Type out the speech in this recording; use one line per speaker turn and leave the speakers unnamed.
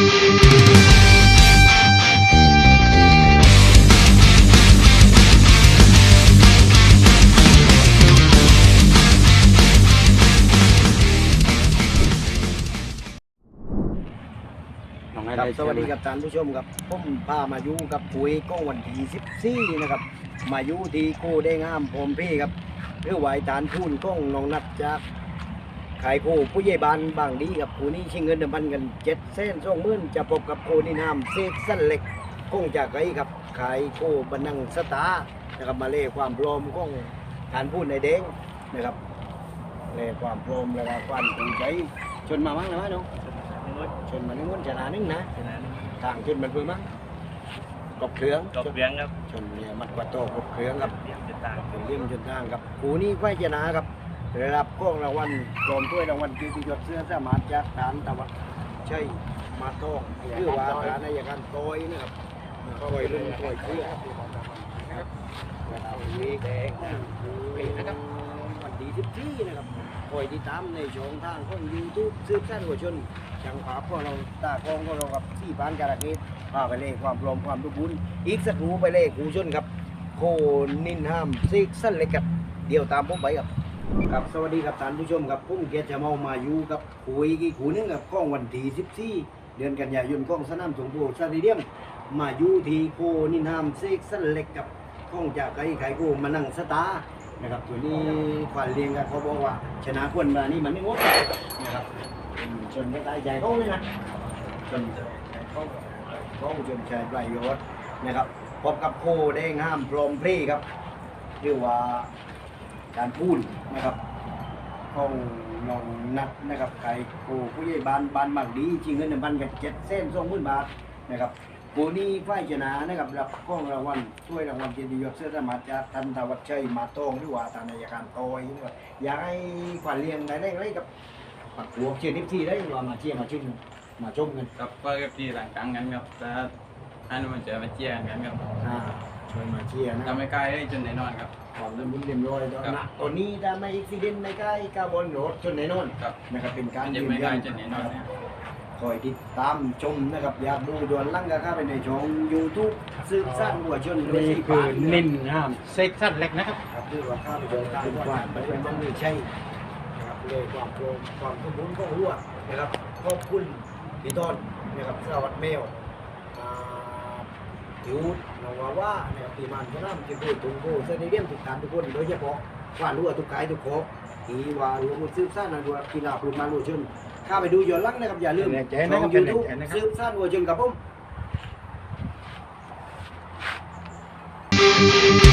น้องให้
ครับ
ได้
สวัสดีครับท่านผู้ชมครับผมพามาอยู่กับปุ๋ยก็วันที่14นะครับ มาอยู่ที่โคได้งามพรหมพี่ครับเพื่อไหวฐานทุนก้องน้องนัดจาก ขายโคผู้ใหญ่บ้านบางดีกับผู้นี้ชิงเงินเดิมพันกันเจ็ดเส้นสองหมื่นจะพบกับโคนินามเซกสั้นเล็กก้องจากไกครับขายโคบันนังสตาร์นะครับมาเล่ความพร้อมก้องฐานพูนในเด้งนะครับเล่ความพร้อมแล้วก็ความภูมิใจชนมาบ้างนะเนาะชนมาหนึ่งวันชนะหนึ่งนะทางขึ้นมันเพิ่งมั้งกบเครื่อง
จบเลี้ยงครับ
ชนเนี่ยมัดกว่าโตกบเครื่องครับ
เลี้ยงจะต่าง
เป็นเรื่องจนทางครับผูนี้ไฟชนะครับ ได้รับกล้องรางวัลรวมถ้วยรางวัลเกียรติยศเสื้อสมารถจากฐานตะวันใช่มาโต้งคือว่าฐานอายการโตยนะครับโตยรุ่นโตยเสื้อเราวีแดงนะครับวันดีทิพที่นะครับคอยติดตามในช่องทางของยูทูบซื้อสั้นหัวชนจังหวะพวกเราตากล้องพวกเรากับที่บ้านการะเกดพาไปเล่ความพร้อมความทุกบุญอีกสักครู่ไปเล่กูชนครับ โคนินห้ามซิกสั้นเล็กครับเดี๋ยวตามผมไปครับ ครับสวัสดีครับท่านผู้ชมครับผมเกียรติจะเมามาอยู่กับคุยกี่ขูนึงกับกล้องวันที่14 เดือนกันยายนกล้องสนามสงโพสตาเดียมมาอยู่ที่โคนินห้ามเซิกสันเล็กกับกล้องจากไก่ไข่กูมานั่งสตาร์นะครับตัวนี้ควันเรียงกันเขาบอกว่า ชนะควรมานี่มันไม่งดนะครับอืมชนก็ตายใจเขาเลยนะชนเขาเขาชนชายประโยชน์นะครับพบกับโคได้งามพรหมพรีครับเรียกว่า การพูดนะครับของน้องนัดนะครับไก่โคผู้ใหญ่บ้านบ้านบางดีชิงเงินหนึ่งพันกับเจ็ดเส้นสองหมื่นบาทนะครับโคนี้ฝ่ายชนะนะครับรับกล้องรางวัลช่วยรางวัลเกียรติยศเสื้อสมัครจากทันทวัชชัยมาโตงหรือว่าทางนายการโตยนะครับอยากให้ขวัญเลี้ยงได้ได้ไรกับปักหัวเชียร์ทิพที่ได้ว่ามาเชียร์มาชุ่มมาชมกัน
ครับก็กับที่ต่างกันกันครับแต่อันนี้มันจะมาเจียงกันครับ
อ่า ช่วยมาเชียร์นะ
ทำไม่ใกล้ได้จนแน่นอนครับ
ความเรียบร้อยเรียบร้อยแล้ว
ครั
นะ
บ
ตัวนี้ถ้าไม่อุบิเหตุในใกล้กาบอนโรดชนแน่นอน
ครับ
นะครับเป็นการ
มัน
ยื
จะ
น
ไม่ใก
ยั
ล้
น
จนแน่นอนเนี่ย
คอยติดตามชมนะครับ อยากดูย้อนหลังก็เข้าไปในช่องยูทูบสืบสร้างหัวชน
นี่คือนินห้ามเซ็กซัสเล็กนะครับ
ครับคือว่าเข้าไปชมตามว่ามันเป็นต้องมีใช่นะครับเลยความโปร่งความสมบูรณ์ของหัวนะครับขอบคุณพี่ต้นนะครับสวัสดิ์แมวอ่า ผิวน้องว่าว่านะครับตีมันชนะที่พูดถึงโก้เสนเดียมทุกการทุกคนโดยเฉพาะว่ารู้ว่าทุกกายทุกโคกที่ว่ารวมสืบสร้างนันวัวกีฬาปลุกมาวัวชนข้าไปดูย้อนหลังนะครับอย่าลืม
แรงใจ
ช่
นะ
อง
ครับ
ยูทูบ
แรงใจนะครับ
สืบสร้างวัวชนกับผม
Thank